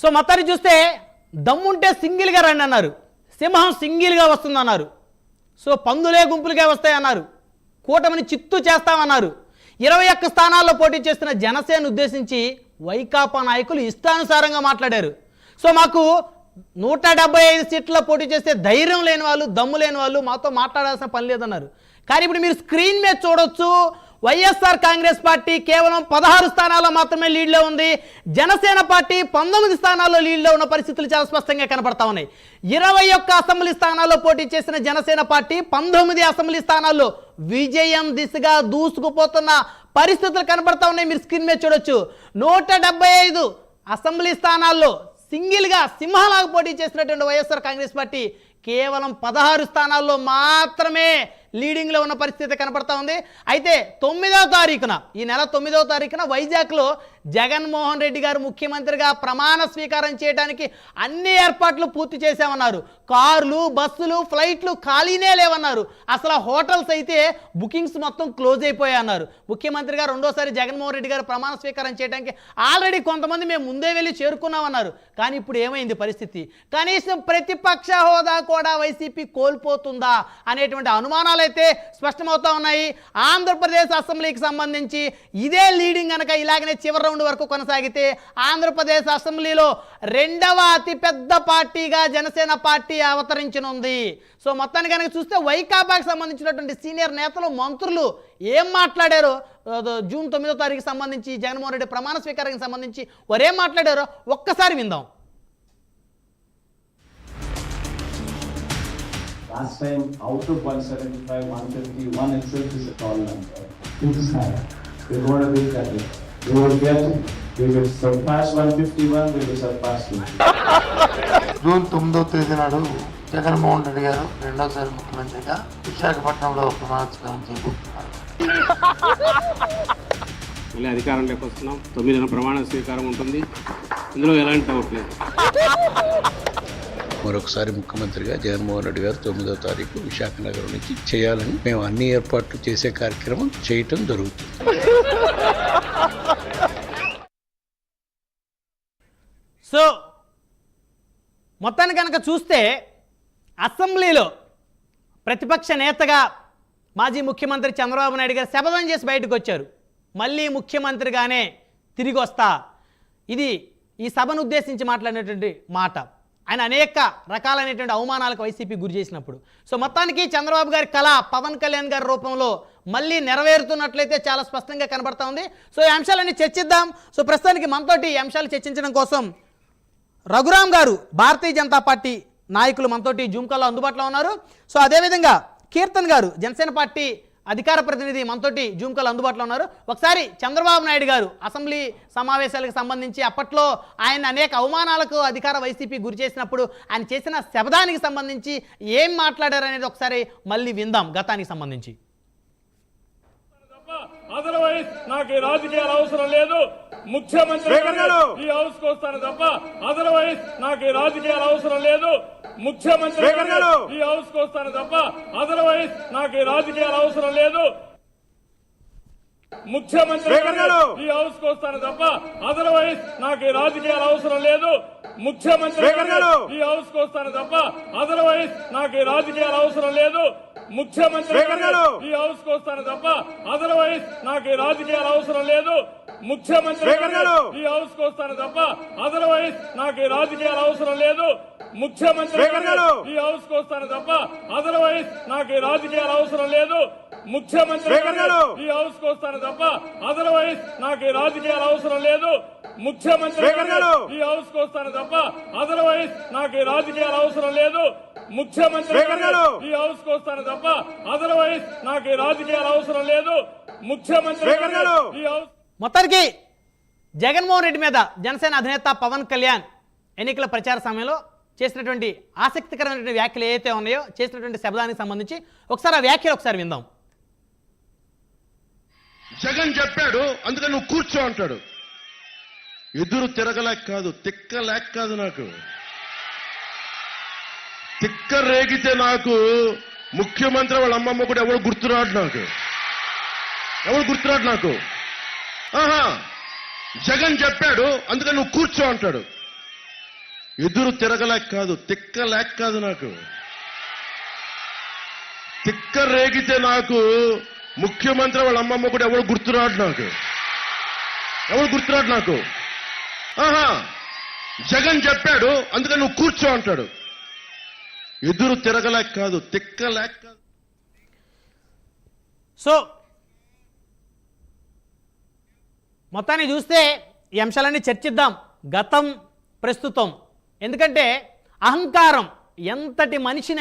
So మొత్తాన్ని చూస్తే దమ్ముంటే సింగిల్గా రండి అన్నారు. సింహం సింగిల్గా వస్తుందన్నారు. సో పందులే గుంపులుగా వస్తాయన్నారు. కూటమిని చిత్తు చేస్తామన్నారు. ఇరవై ఒక్క స్థానాల్లో పోటీ చేస్తున్న జనసేన ఉద్దేశించి వైకాపా నాయకులు ఇష్టానుసారంగా మాట్లాడారు. సో మాకు నూట డెబ్బై ఐదు సీట్ల పోటీ చేస్తే ధైర్యం లేని వాళ్ళు దమ్ము లేని వాళ్ళు మాతో మాట్లాడాల్సిన పని లేదన్నారు. కానీ ఇప్పుడు మీరు స్క్రీన్ మీద చూడొచ్చు వైఎస్ఆర్ కాంగ్రెస్ పార్టీ కేవలం పదహారు స్థానాల్లో మాత్రమే లీడ్లో ఉంది. జనసేన పార్టీ పంతొమ్మిది స్థానాల్లో లీడ్లో ఉన్న పరిస్థితులు చాలా స్పష్టంగా కనపడతా ఉన్నాయి. ఇరవై ఒక్క అసెంబ్లీ స్థానాల్లో పోటీ చేసిన జనసేన పార్టీ పంతొమ్మిది అసెంబ్లీ స్థానాల్లో విజయం దిశగా దూసుకుపోతున్న పరిస్థితులు కనపడతా ఉన్నాయి. మీరు స్క్రీన్ మీద చూడొచ్చు. నూట ఐదు అసెంబ్లీ స్థానాల్లో సింగిల్గా సింహాలాగా పోటీ చేసినటువంటి వైఎస్ఆర్ కాంగ్రెస్ పార్టీ కేవలం పదహారు స్థానాల్లో మాత్రమే లీడింగ్లో ఉన్న పరిస్థితి కనపడతా ఉంది. అయితే తొమ్మిదవ తారీఖున ఈ నెల తొమ్మిదవ తారీఖున వైజాగ్లో జగన్మోహన్ రెడ్డి గారు ముఖ్యమంత్రిగా ప్రమాణ స్వీకారం చేయడానికి అన్ని ఏర్పాట్లు పూర్తి చేశామన్నారు. కార్లు బస్సులు ఫ్లైట్లు ఖాళీనే లేవన్నారు. అసలు హోటల్స్ అయితే బుకింగ్స్ మొత్తం క్లోజ్ అయిపోయాయి అన్నారు. ముఖ్యమంత్రిగా రెండోసారి జగన్మోహన్ రెడ్డి గారు ప్రమాణ స్వీకారం చేయడానికి ఆల్రెడీ కొంతమంది మేము ముందే వెళ్ళి చేరుకున్నామన్నారు. కానీ ఇప్పుడు ఏమైంది పరిస్థితి? కనీసం ప్రతిపక్ష హోదా కూడా వైసీపీ కోల్పోతుందా అనేటువంటి అనుమానాలు అయితే స్పష్టమవుతా ఉన్నాయి ఆంధ్రప్రదేశ్ అసెంబ్లీకి సంబంధించి ఇదే లీడింగ్ కనుక ఇలాగనే చివరి రౌండ్ వరకు కొనసాగితే ఆంధ్రప్రదేశ్ అసెంబ్లీలో రెండవ అతిపెద్ద పార్టీగా జనసేన పార్టీ అవతరించనుంది. సో మొత్తాన్ని కనుక చూస్తే వైకాపాకి సంబంధించినటువంటి సీనియర్ నేతలు మంత్రులు ఏం మాట్లాడారో జూన్ తొమ్మిదో తారీఖు సంబంధించి జగన్మోహన్ రెడ్డి ప్రమాణ స్వీకారానికి సంబంధించి వారు మాట్లాడారో ఒక్కసారి విందాం. Last time, out of 175, 150, one itself is a tall number. This is high. We're going to beat that. We will get, we will surpass 151, we will surpass 250. June తొమ్మిదవ తేదీ నాడు జగన్మోహన్ రెడ్డి గారు రెండోసారి ముఖ్యమంత్రిగా విశాఖపట్నంలో ప్రమాణస్వీకారం చేయబోతున్నారు మళ్ళీ అధికారంలోకి వస్తున్నాం తొమ్మిదిన ప్రమాణ స్వీకారం ఉంటుంది ఇందులో ఎలాంటి డౌట్ లేదు మరొకసారి ముఖ్యమంత్రిగా జగన్మోహన్ రెడ్డి గారు తొమ్మిదో తారీఖు విశాఖ నగరం నుంచి చేయాలని మేము అన్ని ఏర్పాట్లు చేసే కార్యక్రమం చేయటం జరుగుతుంది. సో మొత్తాన్ని కనుక చూస్తే అసెంబ్లీలో ప్రతిపక్ష నేతగా మాజీ ముఖ్యమంత్రి చంద్రబాబు నాయుడు గారు శపథం చేసి బయటకు వచ్చారు. మళ్ళీ ముఖ్యమంత్రిగానే తిరిగి వస్తా. ఇది ఈ సభను ఉద్దేశించి మాట్లాడినటువంటి మాట. ఆయన అనేక రకాలైనటువంటి అవమానాలకు వైసీపీ గురి చేసినప్పుడు. సో మొత్తానికి చంద్రబాబు గారి కళ పవన్ కళ్యాణ్ గారి రూపంలో మళ్ళీ నెరవేరుతున్నట్లయితే చాలా స్పష్టంగా కనబడతా ఉంది. సో ఈ అంశాలన్నీ చర్చిద్దాం. సో ప్రస్తుతానికి మనతోటి ఈ అంశాలు చర్చించడం కోసం రఘురామ్ గారు భారతీయ జనతా పార్టీ నాయకులు మనతోటి జూమ్ కాల్లో అందుబాటులో ఉన్నారు. సో అదేవిధంగా కీర్తన్ గారు జనసేన పార్టీ అధికార ప్రతినిధి మనతోటి జూమ్ కాల్ అందుబాటులో ఉన్నారు. ఒకసారి చంద్రబాబు నాయుడు గారు అసెంబ్లీ సమావేశాలకు సంబంధించి అప్పట్లో ఆయన అనేక అవమానాలకు అధికార వైసీపీ గురి చేసినప్పుడు ఆయన చేసిన శబదానికి సంబంధించి ఏం మాట్లాడారు అనేది ఒకసారి మళ్ళీ విందాం గతానికి సంబంధించి. అదర్వైజ్ నాకు ఈ రాజకీయాలు అవసరం లేదు. ముఖ్యమంత్రి ఈ హౌస్కు వస్తాను తప్ప అదర్వైజ్ నాకు ఈ రాజకీయాలు అవసరం లేదు. ముఖ్యమంత్రి ఈ హౌస్కు వస్తాను తప్ప అదర్వైజ్ నాకు రాజకీయాలు అవసరం లేదు. ముఖ్యమంత్రి ఈ హౌస్కు వస్తాను తప్ప అదర్వైజ్ నాకు ఈ రాజకీయాలు అవసరం లేదు. ముఖ్యమంత్రి ఈ హౌస్కు వస్తాను తప్ప అదర్వైజ్ నాకు ఈ రాజకీయాలు అవసరం లేదు. ముఖ్యమంత్రి ఈ హౌస్కు వస్తాను తప్ప అదర్వైజ్ నాకు ఈ రాజకీయాలు అవసరం లేదు. ముఖ్యమంత్రి ఈ హౌస్కు వస్తాను తప్ప అదర్వైజ్ నాకు ఈ రాజకీయాలు అవసరం లేదు. ముఖ్యమంత్రి ఈ హౌస్కు వస్తాను తప్ప అదర్వైజ్ నాకు ఈ రాజకీయాలు అవసరం లేదు. ముఖ్యమంత్రి ఈ హౌస్కు వస్తాను తప్ప అదర్వైజ్ నాకు ఈ రాజకీయాలు అవసరం లేదు. ముఖ్యమంత్రి ఈ హౌస్కు వస్తాను తప్ప అదర్వైజ్ నాకు ఈ రాజకీయాలు అవసరం లేదు. ముఖ్యమంత్రి ఈ హౌస్కు వస్తాను తప్ప అదర్వైజ్ నాకు ఈ రాజకీయాలు అవసరం లేదు. ముఖ్యమంత్రి ఈ హౌస్ మొత్తానికి జగన్మోహన్ రెడ్డి మీద జనసేన అధినేత పవన్ కళ్యాణ్ ఎన్నికల ప్రచార సమయంలో చేసినటువంటి ఆసక్తికరమైనటువంటి వ్యాఖ్యలు ఏవైతే ఉన్నాయో చేసినటువంటి శబ్దానికి సంబంధించి ఒకసారి ఆ వ్యాఖ్యలు ఒకసారి విందాం. జగన్ చెప్పాడు అందుకని నువ్వు కూర్చో అంటాడు. ఎదురు తిరగలేక కాదు తిక్క లేక కాదు నాకు. తిక్క రేగితే నాకు ముఖ్యమంత్రి వాళ్ళ అమ్మమ్మ కూడా ఎవరు గుర్తురాడు నాకు? ఎవరు గుర్తురాడు నాకు? జగన్ చెప్పాడు అందుకని నువ్వు కూర్చో అంటాడు. ఎదురు తిరగలేక కాదు తిక్క లేక కాదు నాకు. తిక్క రేగితే నాకు ముఖ్యమంత్రి వాళ్ళ అమ్మమ్మ కూడా ఎవరు గుర్తురాడు నాకు? ఎవరు గుర్తురాడు నాకు? ఆహా జగన్ చెప్పాడు అందుకని నువ్వు కూర్చో అంటాడు. ఎదురు తిరగలేక కాదు తిక్క లేక కాదు. సో మొత్తాన్ని చూస్తే ఈ అంశాలన్నీ చర్చిద్దాం. గతం ప్రస్తుతం. ఎందుకంటే అహంకారం ఎంతటి మనిషిని